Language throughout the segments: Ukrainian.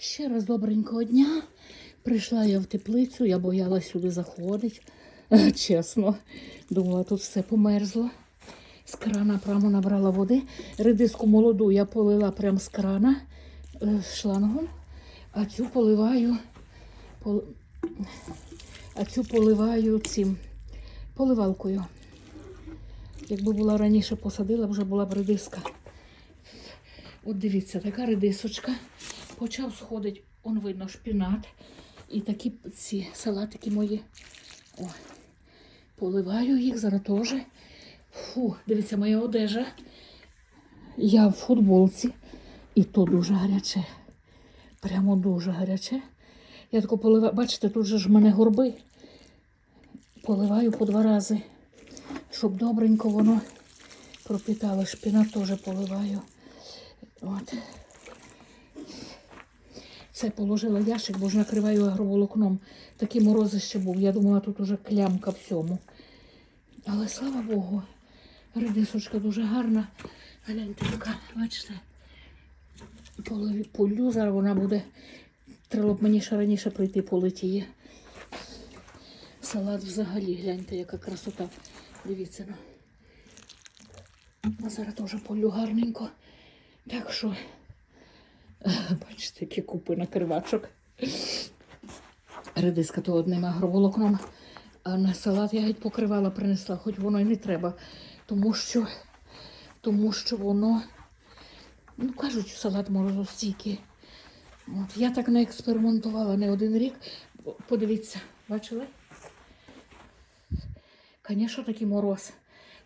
Ще раз добренького дня. Прийшла я в теплицю, я боялась сюди заходити. Чесно, думала, тут все померзло. З крана прямо набрала води. Редиску молоду я полила прямо з крана е, шлангом, а цю поливаю, пол... а цю поливаю цим поливалкою. Якби була раніше посадила, вже була б редиска. От дивіться, така редисочка. Почав сходити, он видно, шпінат. І такі ці салатики мої. О, поливаю їх зараз теж. Фу, дивіться, моя одежа. Я в футболці. І то дуже гаряче. Прямо дуже гаряче. Я тако поливаю. Бачите, тут же ж в мене горби. Поливаю по два рази, щоб добренько воно пропітало. Шпінат теж поливаю. От. Це положила ящик, бо ж накриваю агроволокном. Такий морози ще був. Я думала, тут уже клямка всьому. Але слава Богу, редисочка дуже гарна. Гляньте, яка, бачите, полю, зараз вона буде. Треба б мені ще раніше прийти полити її. Салат взагалі, гляньте, яка красота. Дивіться. Ну. Зараз теж полю гарненько. Так що, бачите, які купи накривачок. Редиска то одним агроволокном, а на салат я геть покривала, принесла, хоч воно і не треба. Тому що, тому що воно, ну кажуть, салат морозостійкий. От, я так не експериментувала не один рік. Подивіться, бачили? Звісно, такий мороз.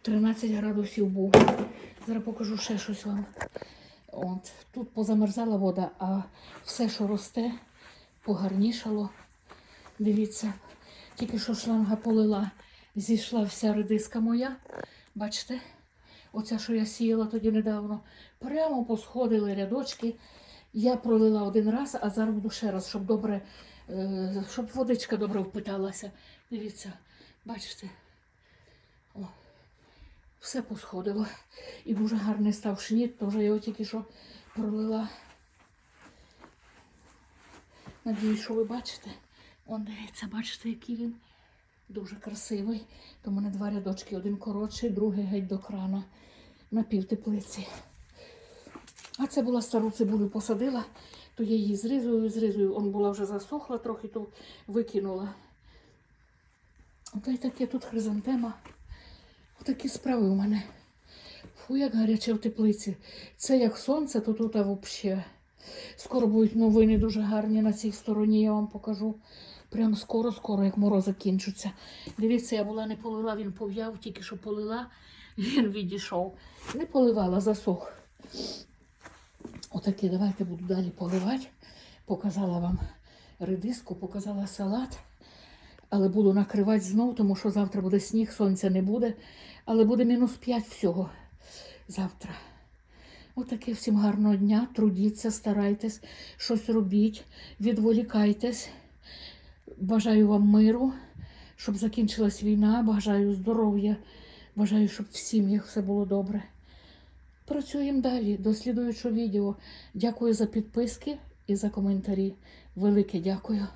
13 градусів був. Зараз покажу ще щось вам. От, тут позамерзала вода, а все, що росте, погарнішало. Дивіться, тільки що шланга полила, зійшла вся редиска моя. Бачите? Оця, що я сіяла тоді недавно, прямо посходили рядочки. Я пролила один раз, а зараз буду ще раз, щоб добре, е, щоб водичка добре впиталася. Дивіться, бачите? Все посходило. І дуже гарний став шніт, теж я його тільки що пролила. Надіюсь, що ви бачите. Он дивіться, бачите, який він дуже красивий. То в мене два рядочки, один коротший, другий геть до крана на півтеплиці. А це була стару цибулю посадила, то я її зрізую, зрізую. Он була вже засохла, трохи то викинула. Та й таке тут хризантема. Отакі справи у мене. Фу, як гаряче в теплиці. Це як сонце, то тут взагалі. Скоро будуть новини дуже гарні на цій стороні, я вам покажу. Прям скоро-скоро, як морози кінчаться. Дивіться, я була не полила, він пов'яв, тільки що полила, він відійшов. Не поливала, засох. Отакі, давайте буду далі поливати. Показала вам редиску, показала салат. Але буду накривати знову, тому що завтра буде сніг, сонця не буде. Але буде мінус 5 всього завтра. Отаке всім гарного дня. Трудіться, старайтесь, щось робіть, відволікайтесь. Бажаю вам миру, щоб закінчилась війна. Бажаю здоров'я. Бажаю, щоб в сім'ях все було добре. Працюємо далі. До слідуючого відео. Дякую за підписки і за коментарі. Велике дякую.